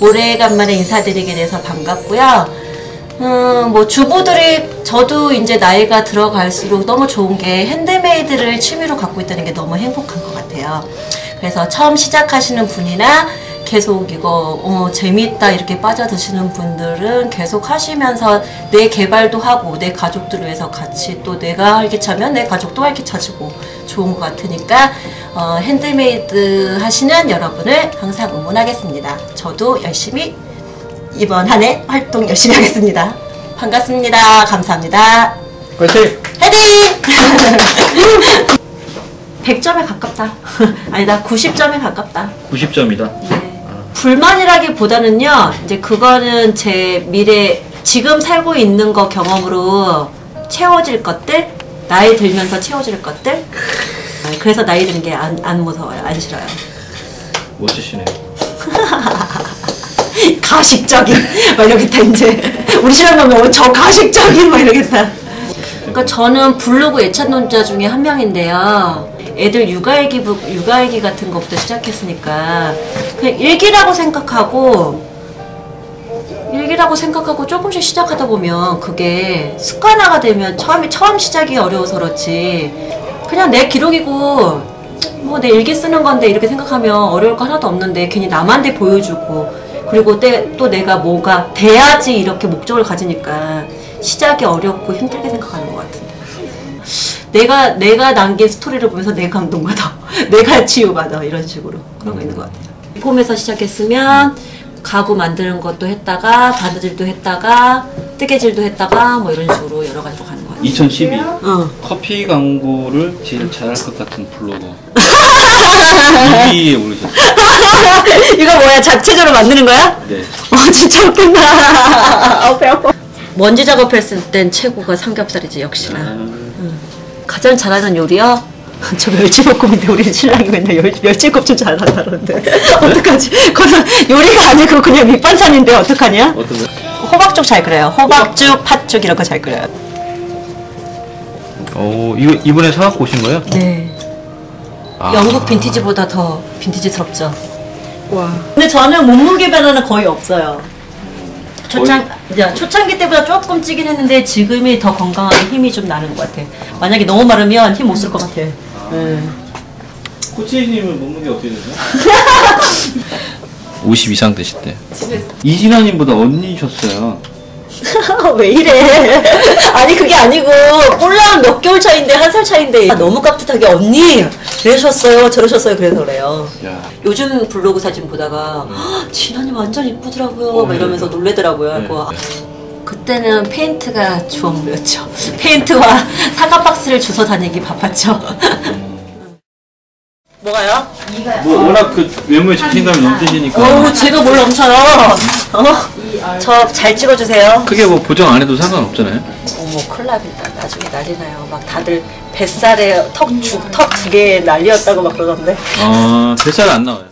오래간만에 인사드리게 돼서 반갑고요. 음, 뭐 주부들이 저도 이제 나이가 들어갈수록 너무 좋은 게 핸드메이드를 취미로 갖고 있다는 게 너무 행복한 것 같아요. 그래서 처음 시작하시는 분이나 계속 이거 어, 재밌다 이렇게 빠져드시는 분들은 계속 하시면서 내 개발도 하고 내 가족들을 위해서 같이 또 내가 활기차면 내 가족도 활기차지고 좋은 것 같으니까 어, 핸드메이드 하시는 여러분을 항상 응원하겠습니다. 저도 열심히 이번 한 해 활동 열심히 하겠습니다. 반갑습니다. 감사합니다. 화이팅! 헤딩! 100점에 가깝다. 아니다, 90점에 가깝다. 90점이다. 네. 불만이라기보다는요, 이제 그거는 제 미래, 지금 살고 있는 거 경험으로 채워질 것들, 나이 들면서 채워질 것들. 아, 그래서 나이 드는 게안 안 무서워요, 안 싫어요. 멋지시네요. 가식적인 막 이러겠다 이제 우리 신랑 보면 저 가식적인 막 이러겠다 그러니까 저는 블로그 애찬론자 중에 한 명인데요 애들 육아일기 부- 육아일기 같은 것부터 시작했으니까 그냥 일기라고 생각하고 일기라고 생각하고 조금씩 시작하다 보면 그게 습관화가 되면 처음에 처음 시작이 어려워서 그렇지. 그냥 내 기록이고 뭐 내 일기 쓰는 건데 이렇게 생각하면 어려울 거 하나도 없는데 괜히 남한테 보여주고 그리고 때, 또 내가 뭐가 돼야지 이렇게 목적을 가지니까 시작이 어렵고 힘들게 생각하는 것 같은데 내가 내가 남긴 스토리를 보면서 내 감동받아 내가 치유받아 이런 식으로 그런 거 있는 것 같아요 폼에서 시작했으면 가구 만드는 것도 했다가 바느질도 했다가 뜨개질도 했다가 뭐 이런 식으로 여러 가지로 가는 것 같아요 2012 어. 커피 광고를 제일 잘할 것 같은 블로거 2위에 오르셨어요. 이거 뭐야 자체적으로 만드는 거야? 네. 어 진짜 웃긴다. 어, 배 아파. 먼지 작업했을 땐 최고가 삼겹살이지 역시나. 아, 가장 잘하는 요리요? 저 멸치볶음인데 우리 신랑이 맨날 열, 멸치볶음 좀 잘한다 그러는데 어떡하지? 그거는 요리가 아니고 그냥 밑반찬인데 어떡하냐? 어떤 거? 호박죽 잘 끓여요. 호박죽, 팥죽 이런 거잘 끓여요. 어, 이거 이번에 사갖고 오신 거예요? 네. 아. 영국 빈티지보다 더 빈티지스럽죠. 와. 근데 저는 몸무게 변화는 거의 없어요. 초창, 이제 초창기 때보다 조금 찌긴 했는데 지금이 더 건강하게 힘이 좀 나는 것 같아. 만약에 너무 마르면 힘 못 쓸 것 같아. 네. 코치님은 몸무게 어떻게 되세요? 50 이상 되실 때. 이진아님보다 언니셨어요. 왜 이래? 아니 그게 아니고 꼴랑 몇 개월 차인데 한 살 차인데 아, 너무 깍듯하게 언니 이러셨어요 저러셨어요 그래서 그래요. 야. 요즘 블로그 사진 보다가 "헉, 진아님 완전 이쁘더라고요 막 이러면서 놀래더라고요. 네. 그래서 그때는 페인트가 주업무였죠. 페인트와 사과 박스를 주워 다니기 바빴죠. 뭐가요? 뭐 워낙 그 외모에 자신감이 넘치시니까 어우 제가 뭘 넘쳐요. 어? 저 잘 찍어주세요. 크게 뭐 보정 안 해도 상관없잖아요. 어머 큰일 납니다. 나중에 난리 나요. 막 다들 뱃살에 턱두턱두개 난리였다고 막 그러던데. 아, 뱃살 안 나와요.